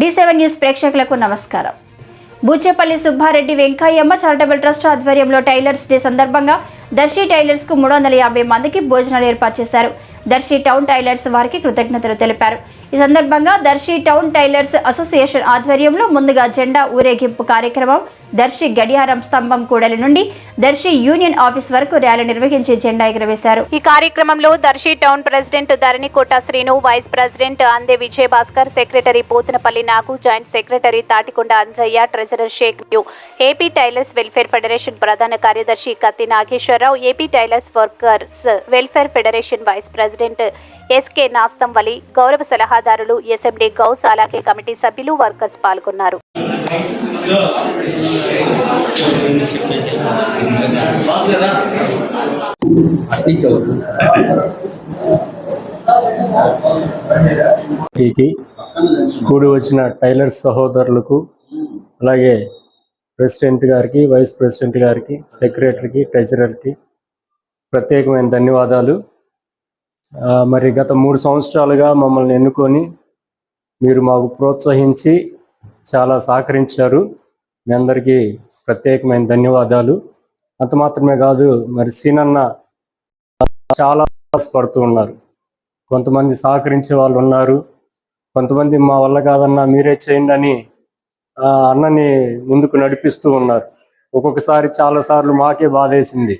D seven news ప్రేక్షకులకు నమస్కారం. Boochepalli Subbareddy Venkayyamma charitable trust ఆధ్వర్యంలో టైలర్స్ డే సందర్భంగా దర్శి టైలర్స్కు మూడు వందల యాభై మందికి భోజనాలు ఏర్పాటు చేశారు. దర్శి టౌన్ టైలర్స్ వారికి కృతజ్ఞతలు తెలిపారు. ఈ సందర్భంగా దర్శి టౌన్ టైలర్స్ అసోసియేషన్ ఆధ్వర్యంలో ముందుగా జెండా ఊరేగింపు కార్యక్రమం దర్శి గడియారం స్తంభం కూడలి నుండి దర్శి యూనియన్ ఆఫీస్ వరకు ర్యాలీ నిర్వహించి జెండా ఎగురవేశారు. ఈ కార్యక్రమంలో Darsi town president Dharanikota Srinu vice president Ande Vijay Bhaskar secretary Pothanapalli Nagu joint secretary Tatikonda Anjaiah treasurer Sheikh AP tailors welfare federation ప్రధాన కార్యదర్శి Katti Nageswar Nageswara Rao AP tailors workers welfare federation vice president SK Nastam Vali గౌరవ సలహాదారులు SMD Ghouse అలాగే committee సభ్యులు workers పాల్గొన్నారు. కూడి వచ్చిన tailors సహోదరులకు అలాగే ప్రెసిడెంట్ గారికి వైస్ ప్రెసిడెంట్ గారికి సెక్రటరీకి ట్రెజరర్కి ప్రత్యేకమైన ధన్యవాదాలు. మరి గత మూడు సంవత్సరాలుగా మమ్మల్ని ఎన్నుకొని మీరు మాకు ప్రోత్సహించి చాలా సహకరించారు. మీ అందరికీ ప్రత్యేకమైన ధన్యవాదాలు. అంత మాత్రమే కాదు మరి సీనన్న చాలా పడుతూ ఉన్నారు. కొంతమంది సహకరించే వాళ్ళు ఉన్నారు. కొంతమంది మా వల్ల కాదన్నా మీరే చేయండి అని అన్నని ముందుకు నడిపిస్తూ ఉన్నారు. ఒక్కొక్కసారి చాలా సార్లు మాకే బాధేసింది.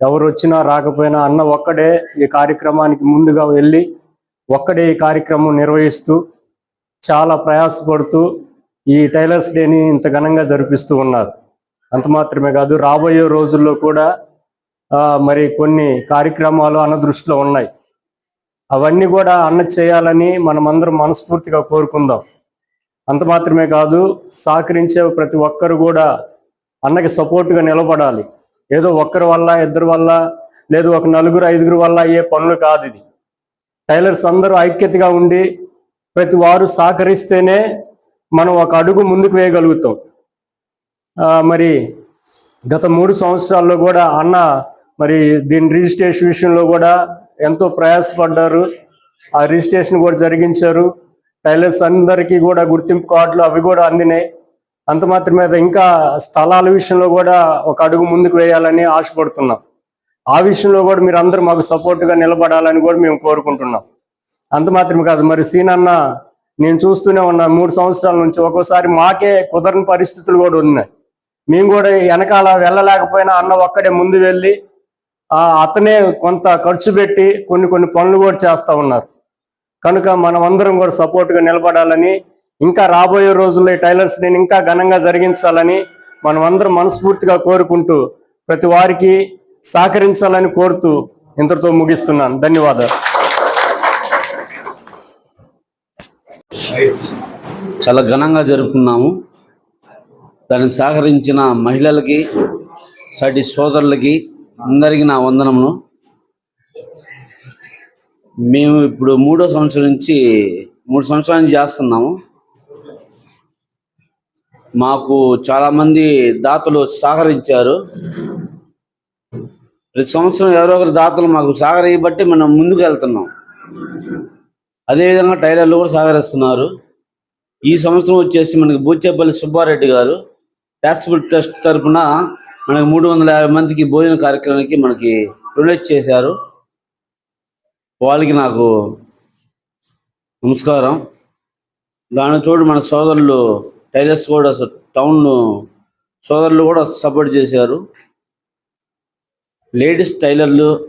ఎవరు వచ్చినా రాకపోయినా అన్న ఒక్కడే ఈ కార్యక్రమానికి ముందుగా వెళ్ళి ఒక్కడే ఈ కార్యక్రమం నిర్వహిస్తూ చాలా ప్రయాసపడుతూ ఈ టైలర్స్ డేని ఇంత ఘనంగా జరిపిస్తూ ఉన్నారు. అంత మాత్రమే కాదు రాబోయే రోజుల్లో కూడా మరి కొన్ని కార్యక్రమాలు అన్న దృష్టిలో ఉన్నాయి. అవన్నీ కూడా అన్న చేయాలని మనమందరం మనస్ఫూర్తిగా కోరుకుందాం. అంత మాత్రమే కాదు సహకరించే ప్రతి ఒక్కరు కూడా అన్నకి సపోర్టుగా నిలబడాలి. ఏదో ఒక్కరి వల్ల ఇద్దరి వల్ల లేదు ఒక నలుగురు ఐదుగురు వల్ల అయ్యే పనులు కాదు ఇది. టైలర్స్ అందరూ ఐక్యతగా ఉండి ప్రతి వారు సహకరిస్తేనే మనం ఒక అడుగు ముందుకు వేయగలుగుతాం. మరి గత మూడు సంవత్సరాల్లో కూడా అన్న మరి దీని రిజిస్ట్రేషన్ విషయంలో కూడా ఎంతో ప్రయాసపడ్డారు. ఆ రిజిస్ట్రేషన్ కూడా జరిగించారు. టైలర్స్ అందరికీ కూడా గుర్తింపు కార్డులు అవి కూడా అందినాయి. అంత మాత్రమే ఇంకా స్థలాల విషయంలో కూడా ఒక అడుగు ముందుకు వేయాలని ఆశపడుతున్నాం. ఆ విషయంలో కూడా మీరు అందరూ మాకు సపోర్ట్గా నిలబడాలని కూడా మేము కోరుకుంటున్నాం. అంత మాత్రమే కాదు మరి సీనన్న నేను చూస్తూనే ఉన్నా మూడు సంవత్సరాల నుంచి ఒక్కోసారి మాకే కుదరని పరిస్థితులు కూడా ఉన్నాయి. మేము కూడా వెనకాల వెళ్ళలేకపోయినా అన్న ఒక్కడే ముందు వెళ్ళి అతనే కొంత ఖర్చు పెట్టి కొన్ని కొన్ని పనులు కూడా చేస్తూ ఉన్నారు. కనుక మనం అందరం కూడా సపోర్ట్గా నిలబడాలని ఇంకా రాబోయే రోజుల్లో ఈ టైలర్స్ నేను ఇంకా ఘనంగా జరిగించాలని మనం అందరం మనస్ఫూర్తిగా కోరుకుంటూ ప్రతి వారికి సహకరించాలని కోరుతూ ఇంతటితో ముగిస్తున్నాను. ధన్యవాదాలు. చాలా ఘనంగా జరుపుకున్నాము. దాన్ని సహకరించిన మహిళలకి సటి సోదరులకి అందరికీ నా వందనమును మేము ఇప్పుడు మూడో సంవత్సరం నుంచి మూడు సంవత్సరాల నుంచి చేస్తున్నాము. మాకు చాలా మంది దాతలు సహకరించారు. ప్రతి సంవత్సరం ఎవరో ఒకరు దాతలు మాకు సహకరించబట్టి మనం ముందుకు వెళ్తున్నాం. అదేవిధంగా టైలర్లు కూడా సహకరిస్తున్నారు. ఈ సంవత్సరం వచ్చేసి మనకి బూచేపల్లి సుబ్బారెడ్డి గారు యాసిబుల్ ట్రస్ట్ తరఫున మనకి మూడు వందల యాభై మందికి భోజన కార్యక్రమానికి మనకి డొనేట్ చేశారు. వాళ్ళకి నాకు నమస్కారం. దాని తోడు మన సోదరులు టైలర్స్ కూడా టౌన్ సోదరులు కూడా సపోర్ట్ చేశారు. లేడీస్ టైలర్లు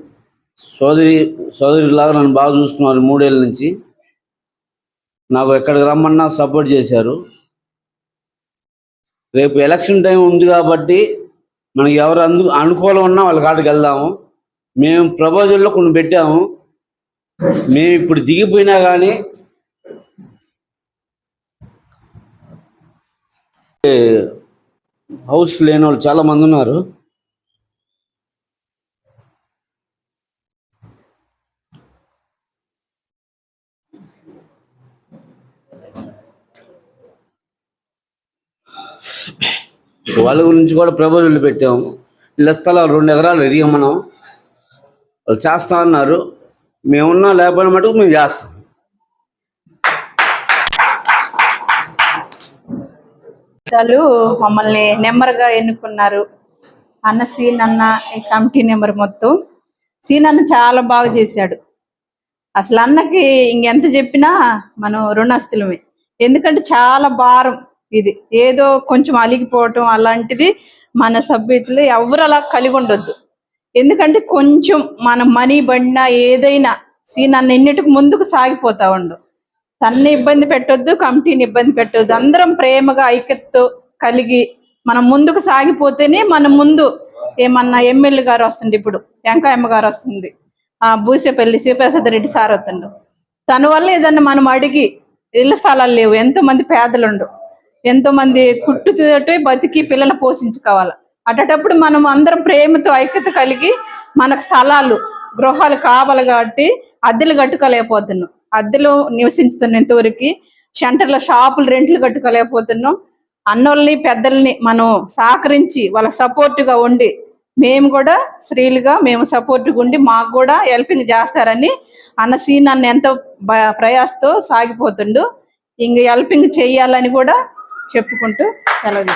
సోదరి సోదరిలాగా నన్ను బాగా చూస్తున్నారు మూడేళ్ళ నుంచి. నాకు ఎక్కడికి రమ్మన్నా సపోర్ట్ చేశారు. రేపు ఎలక్షన్ టైం ఉంది కాబట్టి మనకి ఎవరు అందు అనుకూలం ఉన్నా వాళ్ళ కాడికి వెళ్దాము. మేము ప్రపోజల్లో కొన్ని పెట్టాము. మేము ఇప్పుడు దిగిపోయినా కానీ హౌస్ లేని వాళ్ళు చాలా మంది ఉన్నారు. వాళ్ళ గురించి కూడా ప్రభుత్వం పెట్టాము. ఇళ్ళ స్థలాలు రెండు ఎకరాలు ఎదిగమనం వాళ్ళు చేస్తా అన్నారు. మేమున్నా లేకపోయినా మటుకు మేము చేస్తాం. అధ్యక్షురాలు మమ్మల్ని నెంబర్గా ఎన్నుకున్నారు. అన్న సీన్ అన్న ఈ కమిటీ నెంబర్ మొత్తం. సీన్ అన్న చాలా బాగా చేశాడు. అసలు అన్నకి ఇంకెంత చెప్పినా మనం రుణస్థులమే ఎందుకంటే చాలా భారం ఇది. ఏదో కొంచెం అలిగిపోవటం అలాంటిది మన సభ్యులు ఎవరు అలా కలిగి ఉండొద్దు. ఎందుకంటే కొంచెం మన మనీ పడినా ఏదైనా సీ నన్ను ఎన్నిటికి ముందుకు సాగిపోతా ఉండు. తన్ని ఇబ్బంది పెట్టొద్దు కమిటీని ఇబ్బంది పెట్టొద్దు. అందరం ప్రేమగా ఐక్యతతో కలిగి మనం ముందుకు సాగిపోతేనే మన ముందు ఏమన్నా ఎమ్మెల్యే గారు వస్తుంది ఇప్పుడు వెంకయ్యమ్మ గారు వస్తుంది ఆ బూసేపల్లి శివప్రసాద్ రెడ్డి సార్ అవుతుండు తన వల్ల ఏదన్నా మనం అడిగి ఇళ్ళ స్థలాలు లేవు. ఎంతో మంది పేదలుండు. ఎంతో మంది కుట్టుతో బతికి పిల్లలు పోషించుకోవాలి. అటప్పుడు మనం అందరం ప్రేమతో ఐక్యత కలిగి మనకు స్థలాలు గృహాలు కావాలి కాబట్టి అద్దెలు కట్టుకోలేకపోతున్నాం. అద్దెలు నివసించుతున్న ఇంతవరకు సెంటర్లో షాపులు రెంట్లు కట్టుకోలేకపోతున్నాం. అన్నోళ్ళని పెద్దల్ని మనం సహకరించి వాళ్ళ సపోర్ట్గా ఉండి మేము కూడా స్త్రీలుగా మేము సపోర్ట్గా ఉండి మాకు కూడా హెల్పింగ్ చేస్తారని అన్న సీన్ నన్ను ఎంతో ప్రయాసతో సాగిపోతుండు. ఇంక హెల్పింగ్ చేయాలని కూడా చెప్పుకుంటూ సెలవు